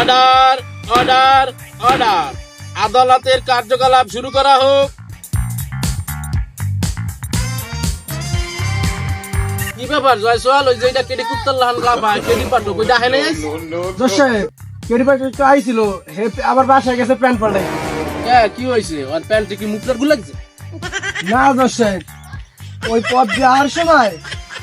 Order order order আদালতের কার্যকলাপ শুরু করা হোক। কি ব্যাপার জয়সওয়াল? ওই যে এটা লাহান লাভা কেটে পাঠক ওইটা হেনে দোষ সাহেব কেডি পার্টি তো আইছিল। হে আবার বাসায় গেছে প্যান্ট পাল্টাই হ্যাঁ কি হয়েছে ওর প্যান্টে কি মুখটার গুলাচ্ছে না সাহেব ওই পথ দিয়ে আর সময়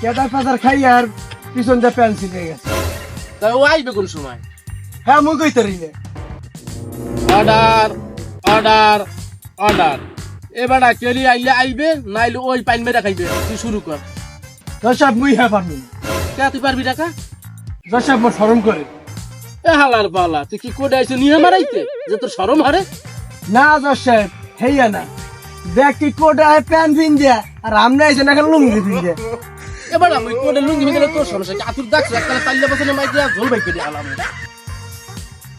কেদার ফাদার খাই আর পিছন দিয়ে প্যান্ট ছিঁড়ে গেছে। তাই ও আইবে কোন সময়? হ্যাঁ মুই কইতে রইলে অর্ডার অর্ডার অর্ডার এবার কেলি আইলে আইবে নাইলে ওই পাইন মেরা খাইবে। তুই শুরু কর। দোষ মুই হ্যাঁ পারব না। কে তুই পারবি টাকা সাহেব মোর শরম করে। এ হালার পালা তুই কি করে আইছে নিয়ে মারাইতে? যে তোর সরম হারে? না সাহেব হেইয়া না। দেখ কি কোটা প্যান্ট পিন দিয়া আর আমরা আইছে না এখন লুঙ্গি পিন দিয়া। এবার আমি কোটে লুঙ্গি ভিতরে তোর সমস্যা কি? আতুর দাগ একখানে চাইলে বসে মাই দিয়া ঝোল ভাই করে আলাম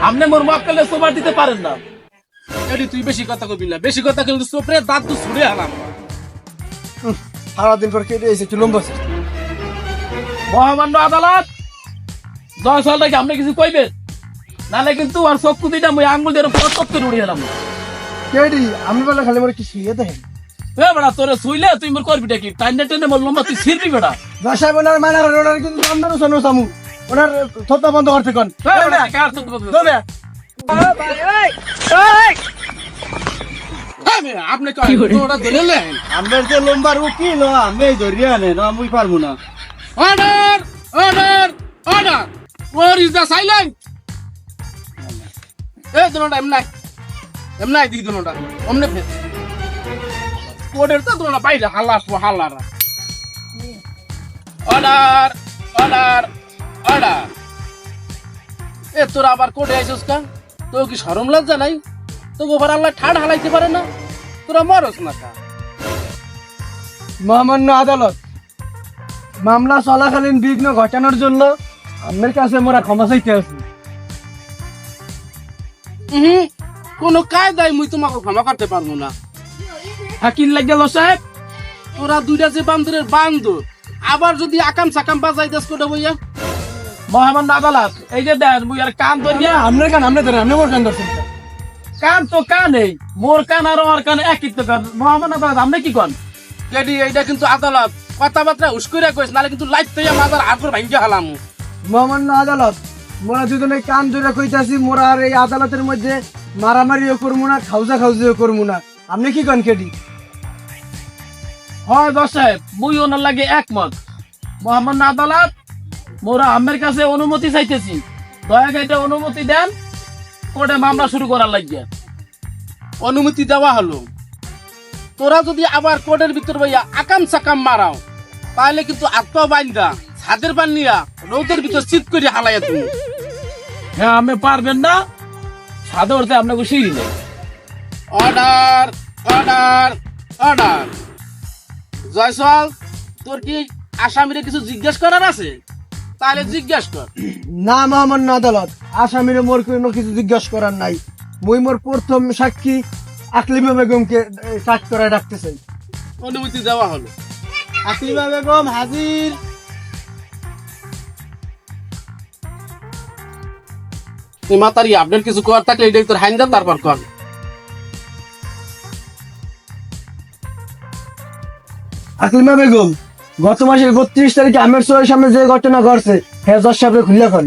আপনি মোর মক্কেলে সোবার দিতে পারেন না। এডি তুই বেশি কথা কবি না বেশি কথা কিন্তু সোপরে দাঁত তো ছুড়ে উহ, সারাদিন পর কেটে এসে একটু লম্বা। মহামান্য আদালত দশ সাল থেকে আপনি কিছু কইবেন? নাহলে কিন্তু আর সব কুদিটা মুই আঙ্গুল দিয়ে পুরো তত্ত্বে উড়িয়ে এলাম। কেডি আমি বলে খালি মোর কি শুয়ে দেখেন। এ বেড়া তোরে শুইলে তুই মোর করবি কি? টাইনে টেনে মোর লম্বা তুই ছিড়বি বেড়া। দশাই ওনার মানার ওনার কিন্তু আপনার শোনো সামু ওনার থত্তা বন্ধ করতে কোন কথা- তবে এ মেয়ে, আপনি কয় ওটা ধরে যে লম্বার উকিল আমি ধরিয়া নেন আমি পারব না। Order order order war is the silent এ দোনোটা দোনোটা অমনে ফের। কোডের তো দোনোটা বাইরে হাল্লা হাল্লা অর্ডার অর্ডার অর্ডার এ তোরা আবার কোডে আইছিস কা? তো কি শরম লজ্জা নাই? তো গোবর আল্লাহ ঠাড় হালাইতে পারে না? তোরা মরস না কা? মহামান্য আদালত মামলা চলাকালীন বিঘ্ন ঘটানোর জন্য আমার কাছে মোরা ক্ষমা চাইতে আছি হুম কোনো কায়দায় মুই তোমাকে ক্ষমা করতে পারব না। হাকিল লাগে গেল সাহেব। তোরা দুইটা যে বান্দরের বান্দর আবার যদি আকাম সাকাম বাজাই দেশ করে বইয়া? মহামান্য আদালত এই যে দেন মুই আর কান ধরিয়া আপনার কান আপনি ধরেন আপনি মোর কান ধরছেন। কান তো কানেই মোর কান আর ওর কান একই তো কান। মহামান্য আদালত আপনি কি কন? কেডি এইটা কিন্তু আদালত কথাবার্তা উস্কুরে কইস নালে কিন্তু লাইট তৈয়া মাদার আগর ভাঙ্গা হালাম। মহামান্য আদালত মোরা দুজনে কান ধরে কইতাছি মোরা আর এই আদালতের মধ্যে মারামারিও করব না খাউজা খাউজিও করব না। আপনি কি কন কেডি? হয় দশ সাহেব মুই ওনার লাগে একমত। মোহাম্মদ আদালত মোরা আমের কাছে অনুমতি চাইতেছি। দয়া করে এটা অনুমতি দেন কোর্টে মামলা শুরু করার লাগিয়া। অনুমতি দেওয়া হলো। তোরা যদি আবার কোর্টের ভিতর ভাইয়া আকাম সাকাম মারাও তাহলে কিন্তু আত্মা বাইন্দা ছাদের বান্নিয়া রৌদের ভিতর চিত করে হালাইয়া তুমি হ্যাঁ আমি পারবেন না। ছাদে উঠতে আপনাকে সিঁড়ি নেই অর্ডার অর্ডার অর্ডার। জয়সল তোর কি আসামিরে কিছু জিজ্ঞেস করার আছে? তাহলে জিজ্ঞেস কর। না মহামান্য আদালত আসামিরে মোর কোনো কিছু জিজ্ঞাসা করার নাই। মুই মোর প্রথম সাক্ষী আকলিমা বেগমকে সাক করে ডাকতেছেন অনুমতি দেওয়া হলো। আকলিমা বেগম হাজির। তুই মাতারি আপডেট কিছু কর থাকলে এটাই তোর হাইন্দা তারপর কর। আকলিমা বেগম গত মাসের বত্রিশ তারিখে আমের সোয়ের সামনে যে ঘটনা ঘটছে হ্যাঁ দশ সাহেব খুলে খন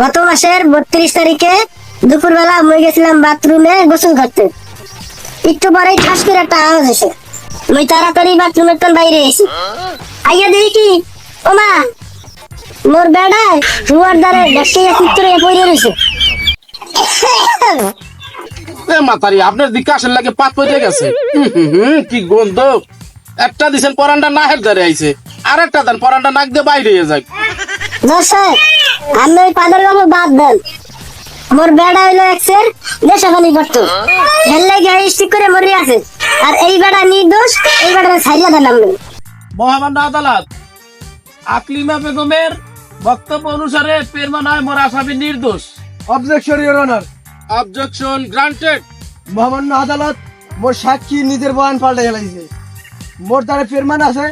গত মাসের বত্রিশ তারিখে দুপুরবেলা আমি গেছিলাম বাথরুমে গোসল করতে। একটু পরেই ঠাস করে একটা আওয়াজ এসে আমি তাড়াতাড়ি বাথরুমের কোন বাইরে এসি আইয়া দেখি কি? ওমা মোর বেড়ায় রুয়ার দ্বারে দেখতে চিত্রে পড়ে রয়েছে। এ মাতারি আপনার দিকে আসেন লাগে পাত পড়ে গেছে। হুম, হুম, হুম, কি গন্ধ। একটা দিছেন পরানটা নাহের ধরে আইছে। আর একটা দেন পরানটা নাক দিয়ে বাইরে যায় যাচ্ছে আমি ওই পাদের গল্প বাদ দেন। মোর বেড়া হইল এক্সের নেশাখানি করতো। হেললে গিয়ে স্টিক করে মরি আছে। আর এই বেড়া নির্দোষ এই বেড়া ছাইয়া দেন আমি মহামান্য আদালত আকলিমা বেগমের বক্তব্য অনুসারে পেরমান হয় মোর আসামি নির্দোষ। Objection your honour objection granted মহামান্য আদালত মোর সাক্ষী নিজের বয়ান পাল্টে গেলাইছে মোর দ্বারা ফেরমান আছে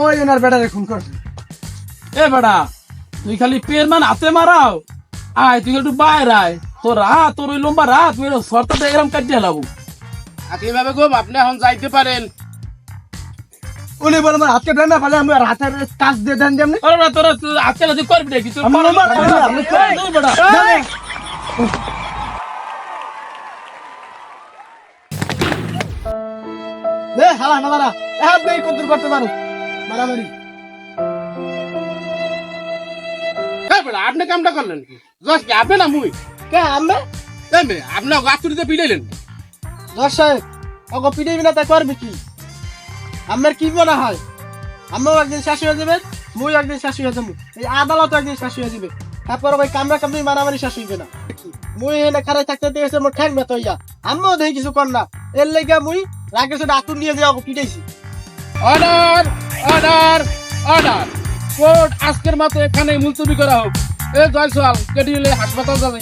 ওই ওনার বেটারে খুন করছে। এ বেড়া তুই খালি পেরমান হাতে মারাও। আয় তুই একটু বাইরে আয়। তোর হাত তোর ওই লম্বা রাত তুই সরটা এরকম কাটিয়ে লাবু। আকলিমা বেগম আপনি এখন যাইতে পারেন। উনি বলে আমার হাতকে দেন না ফলে আমি হাতের কাজ দিয়ে দেন যেমনি। আরে না তোরা আজকে না তুই করবি নাকি? তোর বেটা। জানে। দে হালা। না মারা এক দেই কদ্দুর করতে পারো? মারামারি। আপনি কামটা করলেন কি? জস কি আপনি না মুই? কে আমবে এই মে, আপনি গাছুরিতে পিটাইলেন। দশ সাহেব ওকে পিটাইবি না তাই করবি কি? আমার কি মনে হয়? আমিও একদিন শাশি হয়ে যাবে মুই একদিন শাশি হয়ে যাব। এই আদালত একদিন শাশি হয়ে যাবে। তারপর ওই কামড়া কামড়ি মারামারি শাশি হইবে না। মুই এনে খারাই থাকতে দেখেছে মোর ঠ্যাং ব্যথা হইয়া আমিও দেখি কিছু কর না। এর লেগে মুই রাগের সাথে আতুন নিয়ে দিয়ে ওকে পিটাইছি। Order order order. কোর্ট আজকের মতো এখানে মুলতবি করা হোক। এ জয়সওয়াল কেটে হাসপাতাল যাবে